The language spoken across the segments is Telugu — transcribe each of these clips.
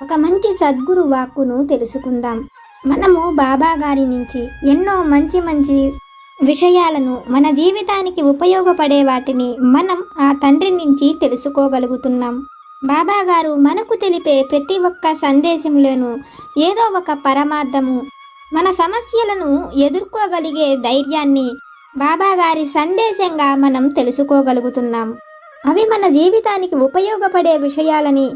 ఒక మంచి సద్గురు వాక్కును తెలుసుకుందాం. మనము బాబా గారి నుంచి ఎన్నో మంచి మంచి విషయాలను మన జీవితానికి ఉపయోగపడే వాటిని మనం ఆ తండ్రి నుంచి తెలుసుకోగలుగుతున్నాం. బాబా గారు మనకు తెలిపే ప్రతి ఒక్క సందేశంలోనూ ఏదో ఒక పరమార్థము మన సమస్యలను ఎదుర్కోగలిగే ధైర్యాన్ని బాబా గారి సందేశంగా మనం తెలుసుకోగలుగుతున్నాం. అవి మన జీవితానికి ఉపయోగపడే విషయాలని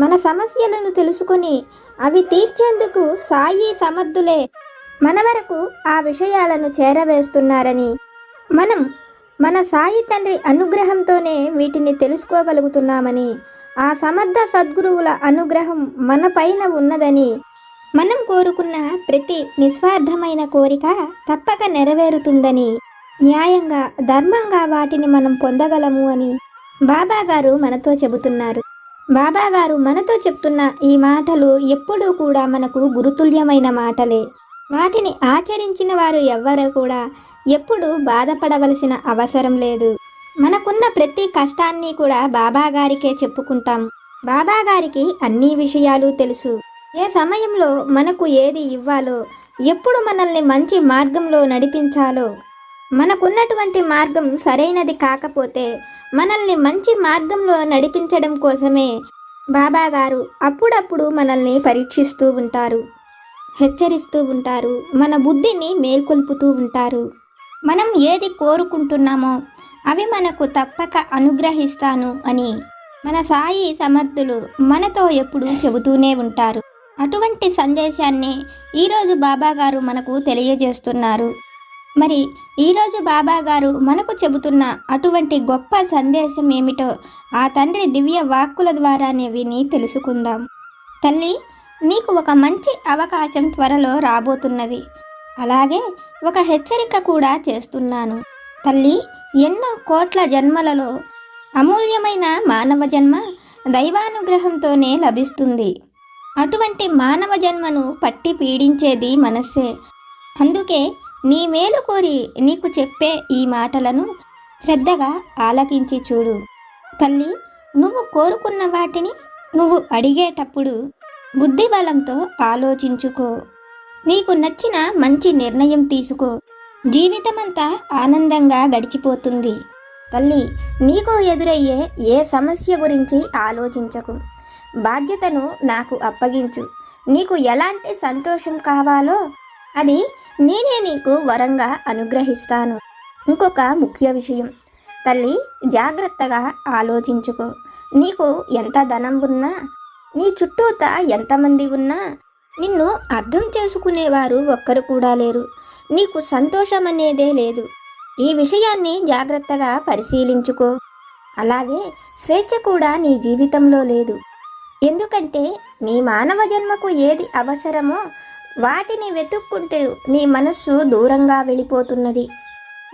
మన సమస్యలను తెలుసుకొని అవి తీర్చేందుకు సాయి సమర్థులే. మన వరకు ఆ విషయాలను చేరవేస్తున్నారని. మనం మన సాయి తండ్రి అనుగ్రహంతోనే వీటిని తెలుసుకోగలుగుతున్నామని ఆ సమర్థ సద్గురువుల అనుగ్రహం మన పైన ఉన్నదని. మనం కోరుకున్న ప్రతి నిస్వార్థమైన కోరిక తప్పక నెరవేరుతుందని. న్యాయంగా ధర్మంగా వాటిని మనం పొందగలము అని బాబా గారు మనతో చెబుతున్నారు. బాబా గారు మనతో చెప్తున్న ఈ మాటలు ఎప్పుడూ కూడా మనకు గురుతుల్యమైన మాటలే. వాటిని ఆచరించిన వారు ఎవ్వరూ కూడా ఎప్పుడూ బాధపడవలసిన అవసరం లేదు. మనకున్న ప్రతి కష్టాన్ని కూడా బాబా గారికే చెప్పుకుంటాం. బాబాగారికి అన్ని విషయాలు తెలుసు. ఏ సమయంలో మనకు ఏది ఇవ్వాలో ఎప్పుడు మనల్ని మంచి మార్గంలో నడిపించాలో మనకున్నటువంటి మార్గం సరైనది కాకపోతే మనల్ని మంచి మార్గంలో నడిపించడం కోసమే బాబాగారు అప్పుడప్పుడు మనల్ని పరీక్షిస్తూ ఉంటారు హెచ్చరిస్తూ ఉంటారు మన బుద్ధిని మేల్కొల్పుతూ ఉంటారు. మనం ఏది కోరుకుంటున్నామో అవి మనకు తప్పక అనుగ్రహిస్తాను అని మన సాయి సమర్థులు మనతో ఎప్పుడు చెబుతూనే ఉంటారు. అటువంటి సందేశాన్ని ఈరోజు బాబాగారు మనకు తెలియజేస్తున్నారు. మరి ఈరోజు బాబా గారు మనకు చెబుతున్న అటువంటి గొప్ప సందేశం ఏమిటో ఆ తండ్రి దివ్య వాక్కుల ద్వారానే విని తెలుసుకుందాం. తల్లి నీకు ఒక మంచి అవకాశం త్వరలో రాబోతున్నది. అలాగే ఒక హెచ్చరిక కూడా చేస్తున్నాను. తల్లి ఎన్నో కోట్ల జన్మలలో అమూల్యమైన మానవ జన్మ దైవానుగ్రహంతోనే లభిస్తుంది. అటువంటి మానవ జన్మను పట్టి పీడించేది మనస్సే. అందుకే నీ మేలు కోరి నీకు చెప్పే ఈ మాటలను శ్రద్ధగా ఆలకించి చూడు. తల్లి నువ్వు కోరుకున్న వాటిని నువ్వు అడిగేటప్పుడు బుద్ధి బలంతో ఆలోచించుకో. నీకు నచ్చిన మంచి నిర్ణయం తీసుకో. జీవితమంతా ఆనందంగా గడిచిపోతుంది. తల్లి నీకు ఎదురయ్యే ఏ సమస్య గురించి ఆలోచించకు. బాధ్యతను నాకు అప్పగించు. నీకు ఎలాంటి సంతోషం కావాలో అది నేనే నీకు వరంగా అనుగ్రహిస్తాను. ఇంకొక ముఖ్య విషయం. తల్లి జాగ్రత్తగా ఆలోచించుకో. నీకు ఎంత ధనం ఉన్నా నీ చుట్టూత ఎంతమంది ఉన్నా నిన్ను అర్థం చేసుకునేవారు ఒక్కరు కూడా లేరు. నీకు సంతోషం అనేదే లేదు. ఈ విషయాన్ని జాగ్రత్తగా పరిశీలించుకో. అలాగే స్వేచ్ఛ కూడా నీ జీవితంలో లేదు. ఎందుకంటే నీ మానవ జన్మకు ఏది అవసరమో వాటిని వెతుక్కుంటూ నీ మనస్సు దూరంగా వెళ్ళిపోతున్నది.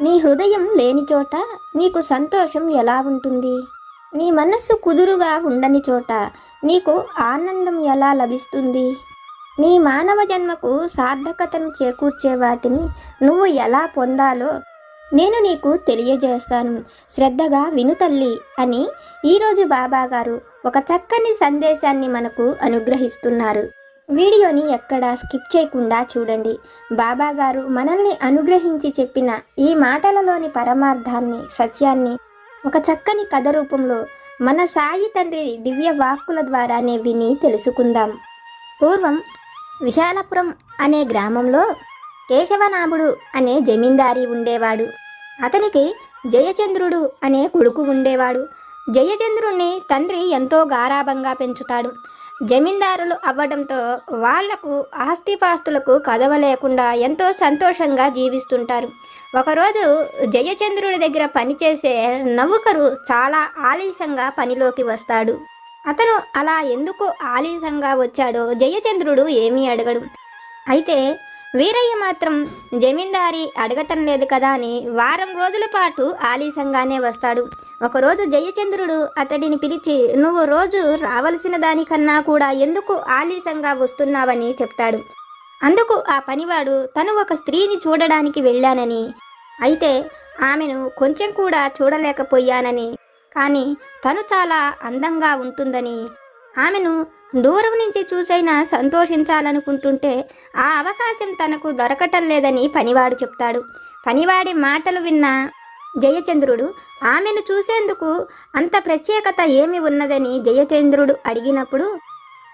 నీ హృదయం లేని చోట నీకు సంతోషం ఎలా ఉంటుంది? నీ మనస్సు కుదురుగా ఉండని చోట నీకు ఆనందం ఎలా లభిస్తుంది? నీ మానవ జన్మకు సార్థకతను చేకూర్చే వాటిని నువ్వు ఎలా పొందాలో నేను నీకు తెలియజేస్తాను. శ్రద్ధగా విను తల్లి అని ఈరోజు బాబాగారు ఒక చక్కని సందేశాన్ని మనకు అనుగ్రహిస్తున్నారు. వీడియోని ఎక్కడా స్కిప్ చేయకుండా చూడండి. బాబా గారు మనల్ని అనుగ్రహించి చెప్పిన ఈ మాటలలోని పరమార్థాన్ని సత్యాన్ని ఒక చక్కని కథ రూపంలో మన సాయి తండ్రి దివ్య వాక్కుల ద్వారానే విని తెలుసుకుందాం. పూర్వం విశాలపురం అనే గ్రామంలో కేశవనాభుడు అనే జమీందారి ఉండేవాడు. అతనికి జయచంద్రుడు అనే కొడుకు ఉండేవాడు. జయచంద్రుణ్ణి తండ్రి ఎంతో గారాభంగా పెంచుతాడు. జమీందారులు అవ్వడంతో వాళ్ళకు ఆస్తిపాస్తులకు కదవ లేకుండా ఎంతో సంతోషంగా జీవిస్తుంటారు. ఒకరోజు జయచంద్రుడి దగ్గర పనిచేసే నౌకరు చాలా ఆలస్యంగా పనిలోకి వస్తాడు. అతను అలా ఎందుకు ఆలస్యంగా వచ్చాడో జయచంద్రుడు ఏమీ అడగడు. అయితే వీరయ్య మాత్రం జమీందారి అడగటం లేదు కదా అని వారం రోజుల పాటు ఆలస్యంగానే వస్తాడు. ఒకరోజు జయచంద్రుడు అతడిని పిలిచి నువ్వు రోజు రావలసిన దానికన్నా కూడా ఎందుకు ఆలస్యంగా వస్తున్నావని చెప్తాడు. అందుకు ఆ పనివాడు తను ఒక స్త్రీని చూడడానికి వెళ్ళానని. అయితే ఆమెను కొంచెం కూడా చూడలేకపోయానని. కానీ తను చాలా అందంగా ఉంటుందని ఆమెను దూరం నుంచి చూసైనా సంతోషించాలనుకుంటుంటే ఆ అవకాశం తనకు దొరకటం లేదని పనివాడు చెప్తాడు. పనివాడి మాటలు విన్న జయచంద్రుడు ఆమెను చూసేందుకు అంత ప్రత్యేకత ఏమి ఉన్నదని జయచంద్రుడు అడిగినప్పుడు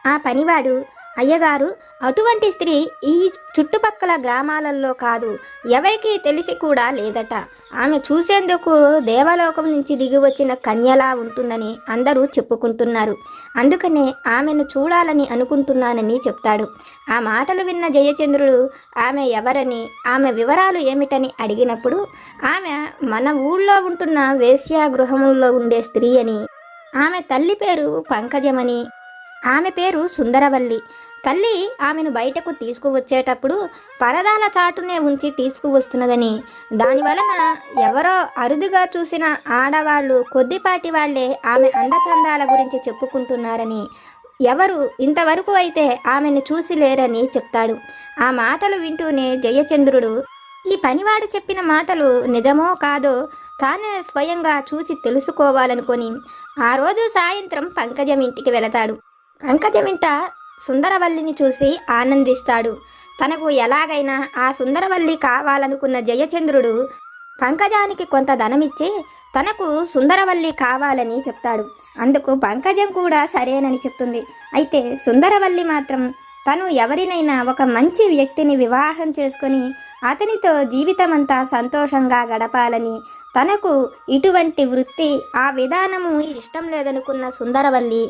ఆ పనివాడు అయ్యగారు అటువంటి స్త్రీ ఈ చుట్టుపక్కల గ్రామాలలో కాదు ఎవరికీ తెలిసి కూడా లేదట. ఆమె చూసేందుకు దేవలోకం నుంచి దిగి వచ్చిన కన్యలా ఉంటుందని అందరూ చెప్పుకుంటున్నారు. అందుకనే ఆమెను చూడాలని అనుకుంటున్నానని చెప్తాడు. ఆ మాటలు విన్న జయచంద్రుడు ఆమె ఎవరని ఆమె వివరాలు ఏమిటని అడిగినప్పుడు ఆమె మన ఊళ్ళో ఉంటున్న వేశ్యాగృహముల్లో ఉండే స్త్రీ అని ఆమె తల్లి పేరు పంకజమని ఆమె పేరు సుందరవల్లి తల్లి ఆమెను బయటకు తీసుకువచ్చేటప్పుడు పరదాల చాటునే ఉంచి తీసుకువస్తున్నదని. దానివలన ఎవరో అరుదుగా చూసిన ఆడవాళ్ళు కొద్దిపాటి వాళ్ళే ఆమె అందచందాల గురించి చెప్పుకుంటున్నారని. ఎవరు? ఇంతవరకు అయితే ఆమెను చూసి లేరని చెప్తాడు. ఆ మాటలు వింటూనే జయచంద్రుడు ఈ పనివాడు చెప్పిన మాటలు నిజమో కాదో తానే స్వయంగా చూసి తెలుసుకోవాలనుకొని ఆ రోజు సాయంత్రం పంకజం ఇంటికి వెళతాడు. పంకజమింట సుందరవల్లిని చూసి ఆనందిస్తాడు. తనకు ఎలాగైనా ఆ సుందరవల్లి కావాలనుకున్న జయచంద్రుడు పంకజానికి కొంత ధనమిచ్చి తనకు సుందరవల్లి కావాలని చెప్తాడు. అందుకు పంకజం కూడా సరేనని చెప్తుంది. అయితే సుందరవల్లి మాత్రం తను ఎవరినైనా ఒక మంచి వ్యక్తిని వివాహం చేసుకొని అతనితో జీవితమంతా సంతోషంగా గడపాలని తనకు ఇటువంటి వృత్తి ఆ విధానము ఇష్టం లేదనుకున్న సుందరవల్లి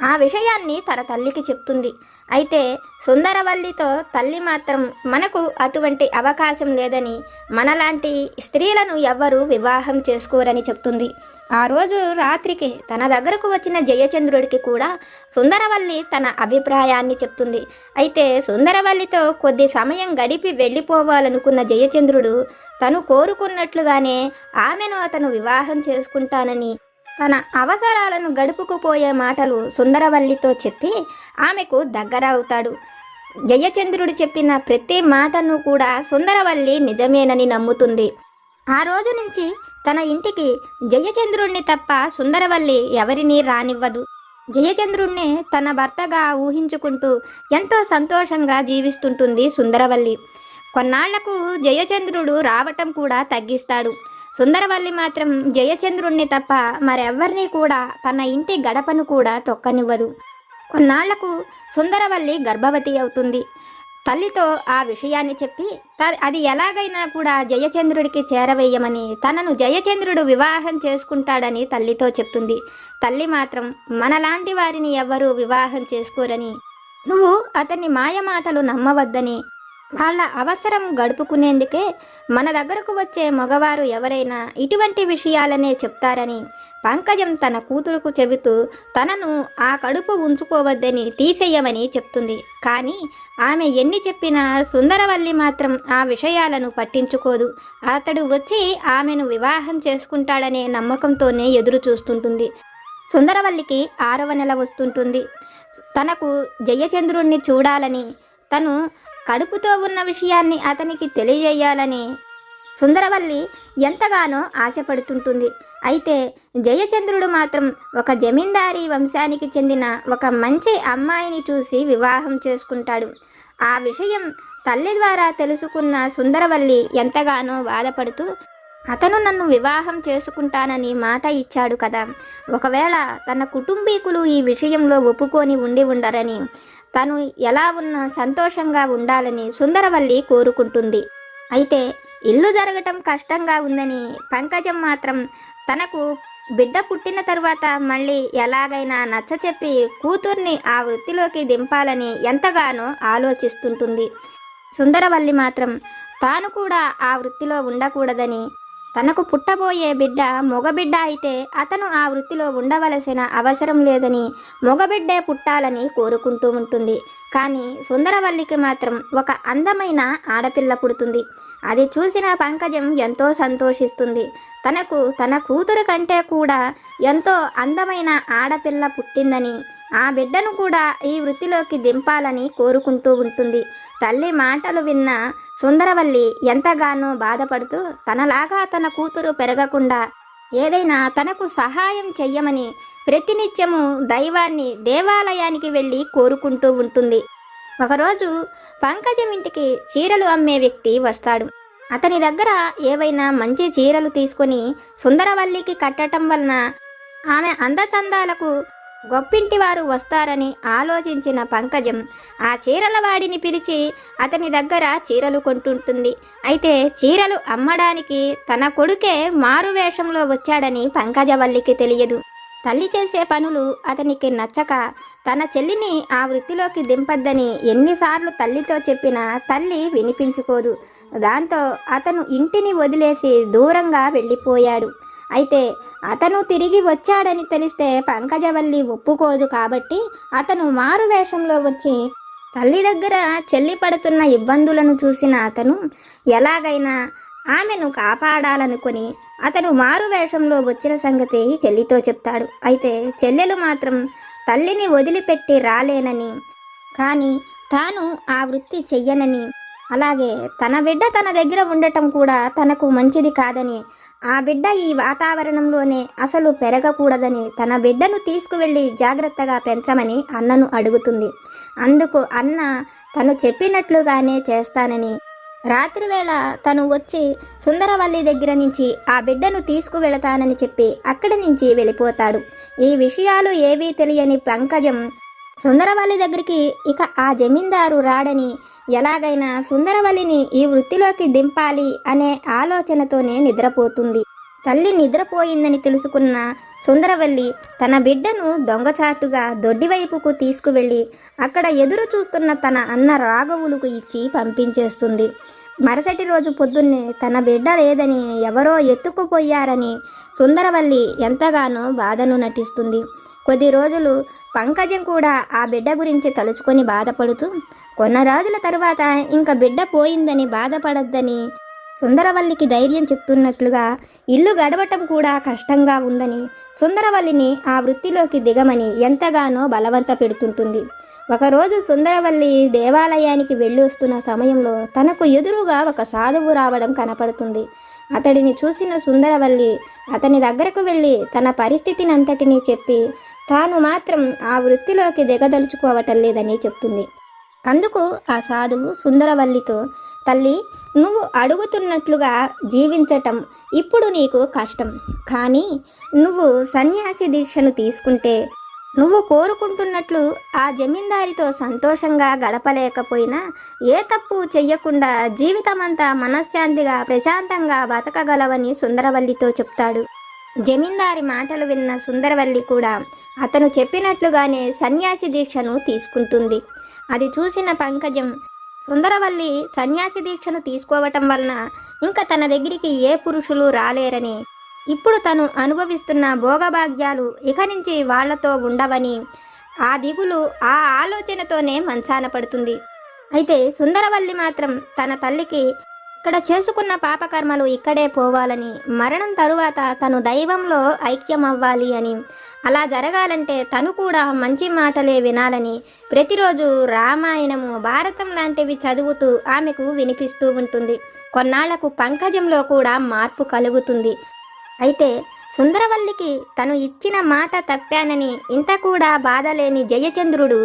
ఆ విషయాన్ని తన తల్లికి చెప్తుంది. అయితే సుందరవల్లితో తల్లి మాత్రం మనకు అటువంటి అవకాశం లేదని మనలాంటి స్త్రీలను ఎవ్వరూ వివాహం చేసుకోరని చెప్తుంది. ఆ రోజు రాత్రికి తన దగ్గరకు వచ్చిన జయచంద్రుడికి కూడా సుందరవల్లి తన అభిప్రాయాన్ని చెప్తుంది. అయితే సుందరవల్లితో కొద్ది సమయం గడిపి వెళ్ళిపోవాలనుకున్న జయచంద్రుడు తను కోరుకున్నట్లుగానే ఆమెను అతను వివాహం చేసుకుంటానని తన అవసరాలను గడుపుకుపోయే మాటలు సుందరవల్లితో చెప్పి ఆమెకు దగ్గర అవుతాడు జయచంద్రుడు చెప్పిన ప్రతి మాటను కూడా సుందరవల్లి నిజమేనని నమ్ముతుంది. ఆ రోజు నుంచి తన ఇంటికి జయచంద్రుణ్ణి తప్ప సుందరవల్లి ఎవరినీ రానివ్వదు. జయచంద్రుణ్ణి తన భర్తగా ఊహించుకుంటూ ఎంతో సంతోషంగా జీవిస్తుంటుంది సుందరవల్లి. కొన్నాళ్ళకు జయచంద్రుడు రావటం కూడా తగ్గిస్తాడు. సుందరవల్లి మాత్రం జయచంద్రుణ్ణి తప్ప మరెవ్వరినీ కూడా తన ఇంటి గడపను కూడా తొక్కనివ్వదు. కొన్నాళ్ళకు సుందరవల్లి గర్భవతి అవుతుంది. తల్లితో ఆ విషయాన్ని చెప్పి త- అది ఎలాగైనా కూడా జయచంద్రుడికి చేరవేయమని తనను జయచంద్రుడు వివాహం చేసుకుంటాడని తల్లితో చెప్తుంది. తల్లి మాత్రం మనలాంటి వారిని ఎవ్వరూ వివాహం చేసుకోరని. నువ్వు అతన్ని మాయమాటలు నమ్మవద్దని వాళ్ళ అవసరం గడుపుకునేందుకే మన దగ్గరకు వచ్చే మగవారు ఎవరైనా ఇటువంటి విషయాలనే చెప్తారని పంకజం తన కూతురుకు చెబుతూ తనను ఆ కడుపు ఉంచుకోవద్దని తీసేయమని చెప్తుంది. కానీ ఆమె ఎన్ని చెప్పినా సుందరవల్లి మాత్రం ఆ విషయాలను పట్టించుకోదు. అతడు వచ్చి ఆమెను వివాహం చేసుకుంటాడనే నమ్మకంతోనే ఎదురు చూస్తుంటుంది. సుందరవల్లికి ఆరవ నెల వస్తుంటుంది. తనకు జయచంద్రుణ్ణి చూడాలని తను కడుపుతో ఉన్న విషయాన్ని అతనికి తెలియజేయాలని సుందరవల్లి ఎంతగానో ఆశపడుతుంటుంది. అయితే జయచంద్రుడు మాత్రం ఒక జమీందారీ వంశానికి చెందిన ఒక మంచి అమ్మాయిని చూసి వివాహం చేసుకుంటాడు. ఆ విషయం తల్లి ద్వారా తెలుసుకున్న సుందరవల్లి ఎంతగానో బాధపడుతూ అతను నన్ను వివాహం చేసుకుంటానని మాట ఇచ్చాడు కదా. ఒకవేళ తన కుటుంబీకులు ఈ విషయంలో ఒప్పుకొని ఉండి ఉండరని తను ఎలా ఉన్నా సంతోషంగా ఉండాలని సుందరవల్లి కోరుకుంటుంది. అయితే ఇల్లు జరగటం కష్టంగా ఉందని పంకజం మాత్రం తనకు బిడ్డ పుట్టిన తరువాత మళ్ళీ ఎలాగైనా నచ్చచెప్పి కూతుర్ని ఆ వృత్తిలోకి దింపాలని ఎంతగానో ఆలోచిస్తుంటుంది. సుందరవల్లి మాత్రం తాను కూడా ఆ వృత్తిలో ఉండకూడదని తనకు పుట్టబోయే బిడ్డ మగబిడ్డ అయితే అతను ఆ వృత్తిలో ఉండవలసిన అవసరం లేదని మగబిడ్డే పుట్టాలని కోరుకుంటూ ఉంటుంది. కానీ సుందరవల్లికి మాత్రం ఒక అందమైన ఆడపిల్ల పుడుతుంది. అది చూసిన పంకజం ఎంతో సంతోషిస్తుంది. తనకు తన కూతురు కంటే కూడా ఎంతో అందమైన ఆడపిల్ల పుట్టిందని ఆ బిడ్డను కూడా ఈ వృత్తిలోకి దింపాలని కోరుకుంటూ ఉంటుంది. తల్లి మాటలు విన్న సుందరవల్లి ఎంతగానో బాధపడుతూ తనలాగా తన కూతురు పెరగకుండా ఏదైనా తనకు సహాయం చెయ్యమని ప్రతినిత్యము దైవాన్ని దేవాలయానికి వెళ్ళి కోరుకుంటూ ఉంటుంది. ఒకరోజు పంకజం ఇంటికి చీరలు అమ్మే వ్యక్తి వస్తాడు. అతని దగ్గర ఏవైనా మంచి చీరలు తీసుకొని సుందరవల్లికి కట్టడం వలన ఆమె అందచందాలకు గొప్పింటి వారు వస్తారని ఆలోచించిన పంకజం ఆ చీరల వాడిని పిలిచి అతని దగ్గర చీరలు కొంటుంటుంది. అయితే చీరలు అమ్మడానికి తన కొడుకే మారు వేషంలో వచ్చాడని పంకజవల్లికి తెలియదు. తల్లి చేసే పనులు అతనికి నచ్చక తన చెల్లిని ఆ వృత్తిలోకి దింపద్దని ఎన్నిసార్లు తల్లితో చెప్పినా తల్లి వినిపించుకోదు. దాంతో అతను ఇంటిని వదిలేసి దూరంగా వెళ్ళిపోయాడు. అయితే అతను తిరిగి వచ్చాడని తెలిస్తే పంకజవల్లి ఒప్పుకోదు కాబట్టి అతను మారు వేషంలో వచ్చి తల్లి దగ్గర చెల్లి పడుతున్న ఇబ్బందులను చూసిన అతను ఎలాగైనా ఆమెను కాపాడాలనుకుని అతను మారు వేషంలో వచ్చిన సంగతి చెల్లితో చెప్తాడు. అయితే చెల్లెలు మాత్రం తల్లిని వదిలిపెట్టి రాలేనని కానీ తాను ఆ వృత్తి చెయ్యనని అలాగే తన బిడ్డ తన దగ్గర ఉండటం కూడా తనకు మంచిది కాదని ఆ బిడ్డ ఈ వాతావరణంలోనే అసలు పెరగకూడదని తన బిడ్డను తీసుకువెళ్ళి జాగ్రత్తగా పెంచమని అన్నను అడుగుతుంది. అందుకు అన్న తను చెప్పినట్లుగానే చేస్తానని రాత్రివేళ తను వచ్చి సుందరవల్లి దగ్గర నుంచి ఆ బిడ్డను తీసుకువెళతానని చెప్పి అక్కడి నుంచి వెళ్ళిపోతాడు. ఈ విషయాలు ఏవీ తెలియని పంకజం సుందరవల్లి దగ్గరికి ఇక ఆ జమీందారు రాడని ఎలాగైనా సుందరవల్లిని ఈ వృత్తిలోకి దింపాలి అనే ఆలోచనతోనే నిద్రపోతుంది. తల్లి నిద్రపోయిందని తెలుసుకున్న సుందరవల్లి తన బిడ్డను దొంగచాటుగా దొడ్డివైపుకు తీసుకువెళ్ళి అక్కడ ఎదురు చూస్తున్న తన అన్న రాఘవులకు ఇచ్చి పంపించేస్తుంది. మరుసటి రోజు పొద్దున్నే తన బిడ్డ లేదని ఎవరో ఎత్తుకుపోయారని సుందరవల్లి ఎంతగానో బాధను నటిస్తుంది. కొద్ది రోజులు పంకజం కూడా ఆ బిడ్డ గురించి తలుచుకొని బాధపడుతూ కొన్న రోజుల తరువాత ఇంకా బిడ్డ పోయిందని బాధపడద్దని సుందరవల్లికి ధైర్యం చెప్తున్నట్లుగా ఇల్లు గడవటం కూడా కష్టంగా ఉందని సుందరవల్లిని ఆ వృత్తిలోకి దిగమని ఎంతగానో బలవంత పెడుతుంటుంది. ఒకరోజు సుందరవల్లి దేవాలయానికి వెళ్ళి వస్తున్న సమయంలో తనకు ఎదురుగా ఒక సాధువు రావడం కనపడుతుంది. అతడిని చూసిన సుందరవల్లి అతని దగ్గరకు వెళ్ళి తన పరిస్థితిని అంతటినీ చెప్పి తాను మాత్రం ఆ వృత్తిలోకి దిగదలుచుకోవటం లేదని చెప్తుంది. అందుకు ఆ సాధువు సుందరవల్లితో తల్లి నువ్వు అడుగుతున్నట్లుగా జీవించటం ఇప్పుడు నీకు కష్టం. కానీ నువ్వు సన్యాసి దీక్షను తీసుకుంటే నువ్వు కోరుకుంటున్నట్లు ఆ జమీందారితో సంతోషంగా గడపలేకపోయినా ఏ తప్పు చెయ్యకుండా జీవితమంతా మనశ్శాంతిగా ప్రశాంతంగా బతకగలవని సుందరవల్లితో చెప్తాడు. జమీందారి మాటలు విన్న సుందరవల్లి కూడా అతను చెప్పినట్లుగానే సన్యాసి దీక్షను తీసుకుంటుంది. అది చూసిన పంకజం సుందరవల్లి సన్యాసి దీక్షను తీసుకోవటం వలన ఇంకా తన దగ్గరికి ఏ పురుషులు రాలేరని. ఇప్పుడు తను అనుభవిస్తున్న భోగభాగ్యాలు ఇక నుంచి వాళ్ళతో ఉండవని ఆ దిగులు ఆ ఆలోచనతోనే మంచాన పడుతుంది. అయితే సుందరవల్లి మాత్రం తన తల్లికి ఇక్కడ చేసుకున్న పాపకర్మలు ఇక్కడే పోవాలని మరణం తరువాత తను దైవంలో ఐక్యమవ్వాలి అని. అలా జరగాలంటే తను కూడా మంచి మాటలే వినాలని ప్రతిరోజు రామాయణము భారతం లాంటివి చదువుతూ ఆమెకు వినిపిస్తూ ఉంటుంది. కొన్నాళ్ళకు పంకజంలో కూడా మార్పు కలుగుతుంది. అయితే సుందరవల్లికి తను ఇచ్చిన మాట తప్పానని ఇంత కూడా బాధలేని జయచంద్రుడు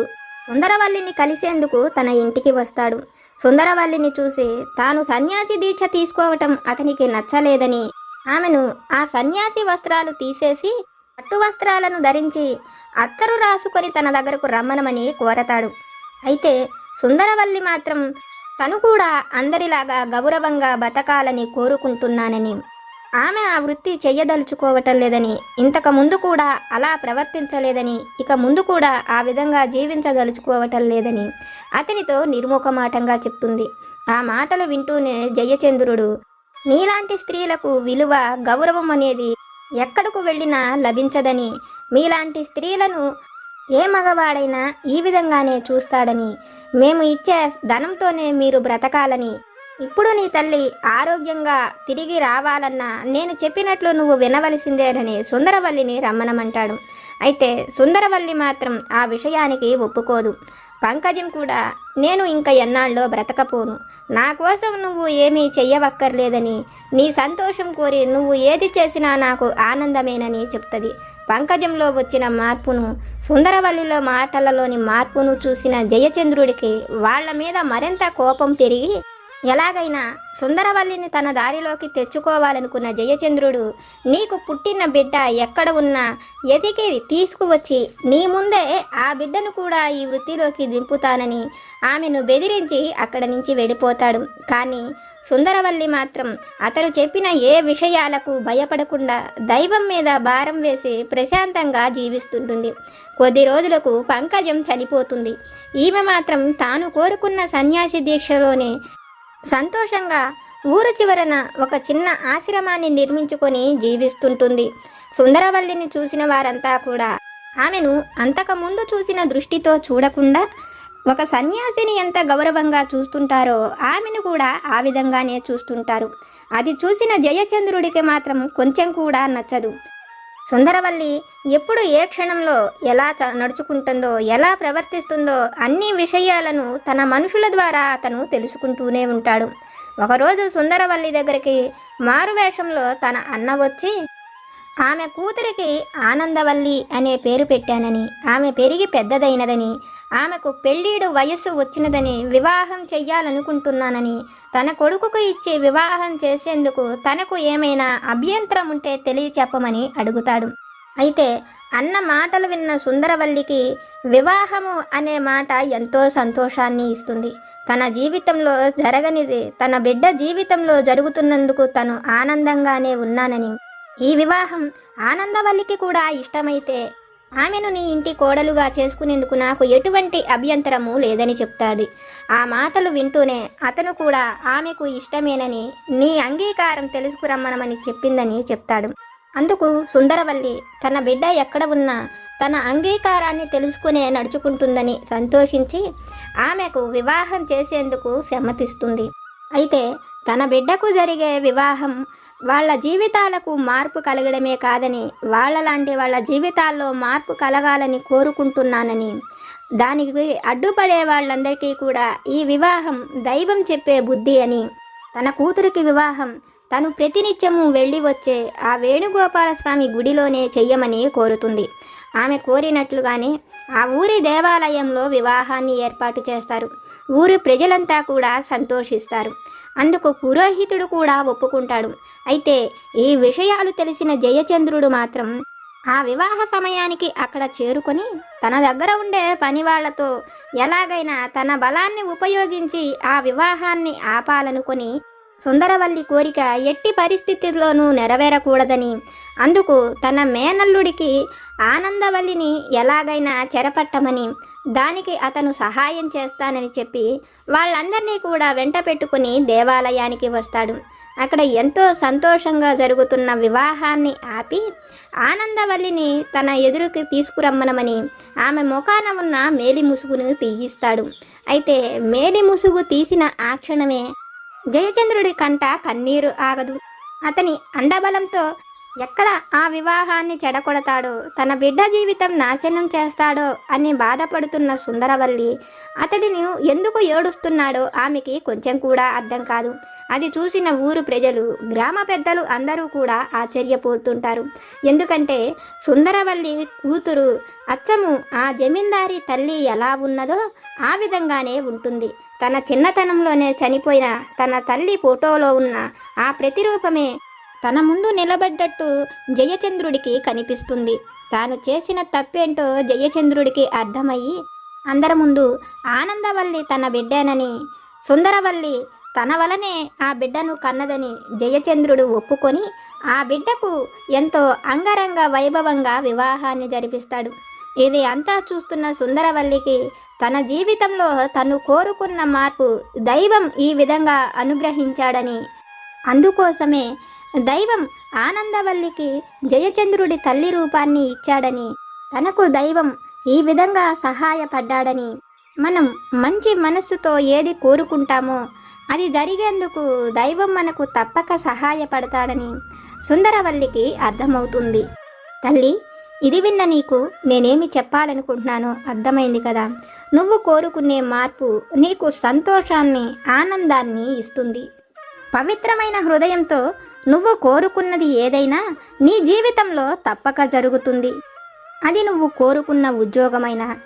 సుందరవల్లిని కలిసేందుకు తన ఇంటికి వస్తాడు. సుందరవల్లిని చూసి తాను సన్యాసి దీక్ష తీసుకోవటం అతనికి నచ్చలేదని ఆమెను ఆ సన్యాసి వస్త్రాలు తీసేసి పట్టు వస్త్రాలను ధరించి అత్తరు రాసుకొని తన దగ్గరకు రమ్మనమని కోరతాడు. అయితే సుందరవల్లి మాత్రం తను కూడా అందరిలాగా గౌరవంగా బతకాలని కోరుకుంటున్నానని ఆమె ఆ వృత్తి చెయ్యదలుచుకోవటం లేదని ఇంతకు ముందు కూడా అలా ప్రవర్తించలేదని ఇక ముందు కూడా ఆ విధంగా జీవించదలుచుకోవటం లేదని అతనితో నిర్ముఖమాటంగా చెప్తుంది. ఆ మాటలు వింటూనే జయచంద్రుడు నీలాంటి స్త్రీలకు విలువ గౌరవం అనేది ఎక్కడకు వెళ్ళినా లభించదని మీలాంటి స్త్రీలను ఏ మగవాడైనా ఈ విధంగానే చూస్తాడని మేము ఇచ్చే ధనంతోనే మీరు బ్రతకాలని ఇప్పుడు నీ తల్లి ఆరోగ్యంగా తిరిగి రావాలన్నా నేను చెప్పినట్లు నువ్వు వినవలసిందేనని సుందరవల్లిని రమ్మనమంటాడు. అయితే సుందరవల్లి మాత్రం ఆ విషయానికి ఒప్పుకోదు. పంకజం కూడా నేను ఇంకా ఎన్నాళ్ళలో బ్రతకపోను. నా కోసం నువ్వు ఏమీ చెయ్యవక్కర్లేదని నీ సంతోషం కోరి నువ్వు ఏది చేసినా నాకు ఆనందమేనని చెప్తుంది. పంకజంలో వచ్చిన మార్పును సుందరవల్లిలో మాటలలోని మార్పును చూసిన జయచంద్రుడికి వాళ్ళ మీద మరింత కోపం పెరిగి ఎలాగైనా సుందరవల్లిని తన దారిలోకి తెచ్చుకోవాలనుకున్న జయచంద్రుడు నీకు పుట్టిన బిడ్డ ఎక్కడ ఉన్నా ఎదిగి తీసుకువచ్చి నీ ముందే ఆ బిడ్డను కూడా ఈ వృత్తిలోకి దింపుతానని ఆమెను బెదిరించి అక్కడ నుంచి వెళ్ళిపోతాడు. కానీ సుందరవల్లి మాత్రం అతను చెప్పిన ఏ విషయాలకు భయపడకుండా దైవం మీద భారం వేసి ప్రశాంతంగా జీవిస్తుంటుంది. కొద్ది రోజులకు పంకజం చనిపోతుంది. ఈమె మాత్రం తాను కోరుకున్న సన్యాసి దీక్షలోనే సంతోషంగా ఊరు చివరన ఒక చిన్న ఆశ్రమాన్ని నిర్మించుకొని జీవిస్తుంటుంది. సుందరవల్లిని చూసిన వారంతా కూడా ఆమెను అంతకుముందు చూసిన దృష్టితో చూడకుండా ఒక సన్యాసిని ఎంత గౌరవంగా చూస్తుంటారో ఆమెను కూడా ఆ విధంగానే చూస్తుంటారు. అది చూసిన జయచంద్రుడికి మాత్రం కొంచెం కూడా నచ్చదు. సుందరవల్లి ఎప్పుడు ఏ క్షణంలో ఎలా చ- నడుచుకుంటుందో ఎలా ప్రవర్తిస్తుందో అన్ని విషయాలను తన మనుషుల ద్వారా అతను తెలుసుకుంటూనే ఉంటాడు. ఒకరోజు సుందరవల్లి దగ్గరికి మారువేషంలో తన అన్న వచ్చి ఆమె కూతురికి ఆనందవల్లి అనే పేరు పెట్టానని ఆమె పెరిగి పెద్దదైనదని ఆమెకు పెళ్ళీడు వయస్సు వచ్చినదని వివాహం చెయ్యాలనుకుంటున్నానని తన కొడుకుకు ఇచ్చి వివాహం చేసేందుకు తనకు ఏమైనా అభ్యంతరం ఉంటే తెలియచెప్పమని అడుగుతాడు. అయితే అన్న మాటలు విన్న సుందరవల్లికి వివాహము అనే మాట ఎంతో సంతోషాన్ని ఇస్తుంది. తన జీవితంలో జరగనిది తన బిడ్డ జీవితంలో జరుగుతున్నందుకు తను ఆనందంగానే ఉన్నానని. ఈ వివాహం ఆనందవల్లికి కూడా ఇష్టమైతే ఆమెను నీ ఇంటి కోడలుగా చేసుకునేందుకు నాకు ఎటువంటి అభ్యంతరము లేదని చెప్తాడు ఆ మాటలు వింటూనే అతను కూడా ఆమెకు ఇష్టమేనని నీ అంగీకారం తెలుసుకురమ్మనమని చెప్పిందని చెప్తాడు. అందుకు సుందరవల్లి తన బిడ్డ ఎక్కడ ఉన్నా తన అంగీకారాన్ని తెలుసుకునే నడుచుకుంటుందని సంతోషించి ఆమెకు వివాహం చేసేందుకు సమ్మతిస్తుంది. అయితే తన బిడ్డకు జరిగే వివాహం వాళ్ళ జీవితాలకు మార్పు కలగడమే కాదని వాళ్ళలాంటి వాళ్ళ జీవితాల్లో మార్పు కలగాలని కోరుకుంటున్నానని. దానికి అడ్డుపడే వాళ్ళందరికీ కూడా ఈ వివాహం దైవం చెప్పే బుద్ధి అని. తన కూతురికి వివాహం తను ప్రతినిత్యము వెళ్ళి వచ్చే ఆ వేణుగోపాలస్వామి గుడిలోనే చెయ్యమని కోరుతుంది. ఆమె కోరినట్లుగానే ఆ ఊరి దేవాలయంలో వివాహాన్ని ఏర్పాటు చేస్తారు. ఊరి ప్రజలంతా కూడా సంతోషిస్తారు. అందుకు పురోహితుడు కూడా ఒప్పుకుంటాడు. అయితే ఈ విషయాలు తెలిసిన జయచంద్రుడు మాత్రం ఆ వివాహ సమయానికి అక్కడ చేరుకొని తన దగ్గర ఉండే పనివాళ్ళతో ఎలాగైనా తన బలాన్ని ఉపయోగించి ఆ వివాహాన్ని ఆపాలనుకొని సుందరవల్లి కోరిక ఎట్టి పరిస్థితుల్లోనూ నెరవేరకూడదని అందుకు తన మేనల్లుడికి ఆనందవల్లిని ఎలాగైనా చెరపట్టమని దానికి అతను సహాయం చేస్తానని చెప్పి వాళ్ళందరినీ కూడా వెంట పెట్టుకుని దేవాలయానికి వస్తాడు. అక్కడ ఎంతో సంతోషంగా జరుగుతున్న వివాహాన్ని ఆపి ఆనందవల్లిని తన ఎదురుకి తీసుకురమ్మనమని ఆమె ముఖాన ఉన్న మేలి ముసుగును తీయిస్తాడు. అయితే మేలి ముసుగు తీసిన ఆ క్షణమే జయచంద్రుడి కంట కన్నీరు ఆగదు. అతని అండబలంతో ఎక్కడ ఆ వివాహాన్ని చెడగొడతాడో? తన బిడ్డ జీవితం నాశనం చేస్తాడో అని బాధపడుతున్న సుందరవల్లి అతడిని ఎందుకు ఏడుస్తున్నాడో ఆమెకి కొంచెం కూడా అర్థం కాదు. అది చూసిన ఊరు ప్రజలు గ్రామ పెద్దలు అందరూ కూడా ఆశ్చర్యపోతుంటారు. ఎందుకంటే సుందరవల్లి కూతురు అచ్చము ఆ జమీందారి తల్లి ఎలా ఉన్నదో ఆ విధంగానే ఉంటుంది. తన చిన్నతనంలోనే చనిపోయిన తన తల్లి ఫోటోలో ఉన్న ఆ ప్రతిరూపమే తన ముందు నిలబడ్డట్టు జయచంద్రుడికి కనిపిస్తుంది. తాను చేసిన తప్పేంటో జయచంద్రుడికి అర్థమయ్యి అందరి ముందు ఆనందవల్లి తన బిడ్డేనని సుందరవల్లి తన వలనే ఆ బిడ్డను కన్నదని జయచంద్రుడు ఒప్పుకొని ఆ బిడ్డకు ఎంతో అంగరంగ వైభవంగా వివాహాన్ని జరిపిస్తాడు. ఇది అంతా చూస్తున్న సుందరవల్లికి తన జీవితంలో తను కోరుకున్న మార్పు దైవం ఈ విధంగా అనుగ్రహించాడని అందుకోసమే దైవం ఆనందవల్లికి జయచంద్రుడి తల్లి రూపాన్ని ఇచ్చాడని తనకు దైవం ఈ విధంగా సహాయపడ్డాడని మనం మంచి మనస్సుతో ఏది కోరుకుంటామో అది జరిగేందుకు దైవం మనకు తప్పక సహాయపడతాడని సుందరవల్లికి అర్థమవుతుంది. తల్లి ఇది విన్న నీకు నేనేమి చెప్పాలనుకుంటున్నానో అర్థమైంది కదా. నువ్వు కోరుకునే మార్పు నీకు సంతోషాన్ని ఆనందాన్ని ఇస్తుంది. పవిత్రమైన హృదయంతో నువ్వు కోరుకున్నది ఏదైనా నీ జీవితంలో తప్పక జరుగుతుంది. అది నువ్వు కోరుకున్న ఉద్యోగమైనా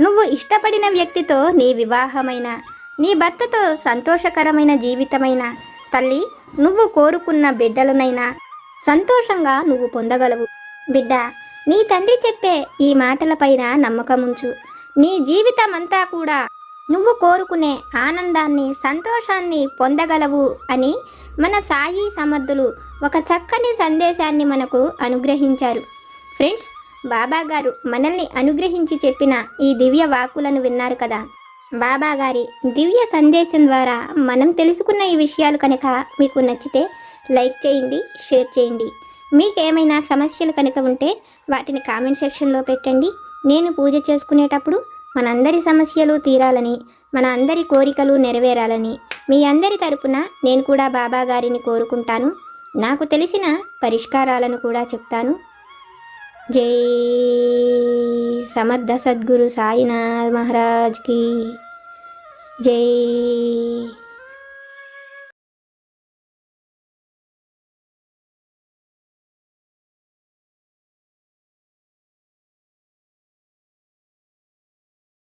నువ్వు ఇష్టపడిన వ్యక్తితో నీ వివాహమైన నీ భర్తతో సంతోషకరమైన జీవితమైన తల్లి నువ్వు కోరుకున్న బిడ్డలనైనా సంతోషంగా నువ్వు పొందగలవు. బిడ్డ నీ తండ్రి చెప్పే ఈ మాటలపైన నమ్మకముంచు. నీ జీవితమంతా కూడా నువ్వు కోరుకునే ఆనందాన్ని సంతోషాన్ని పొందగలవు అని మన సాయి సమర్థులు ఒక చక్కని సందేశాన్ని మనకు అనుగ్రహించారు. ఫ్రెండ్స్ బాబాగారు మనల్ని అనుగ్రహించి చెప్పిన ఈ దివ్య వాక్కులను విన్నారు కదా? బాబాగారి దివ్య సందేశం ద్వారా మనం తెలుసుకున్న ఈ విషయాలు కనుక మీకు నచ్చితే లైక్ చేయండి షేర్ చేయండి. మీకేమైనా సమస్యలు కనుక ఉంటే వాటిని కామెంట్ సెక్షన్లో పెట్టండి. నేను పూజ చేసుకునేటప్పుడు మనందరి సమస్యలు తీరాలని మన అందరి కోరికలు నెరవేరాలని మీ అందరి తరపున నేను కూడా బాబా గారిని కోరుకుంటాను. నాకు తెలిసిన పరిష్కారాలను కూడా చెప్తాను. జై సమర్థ సద్గురు సాయినాథ్ మహారాజ్కి జై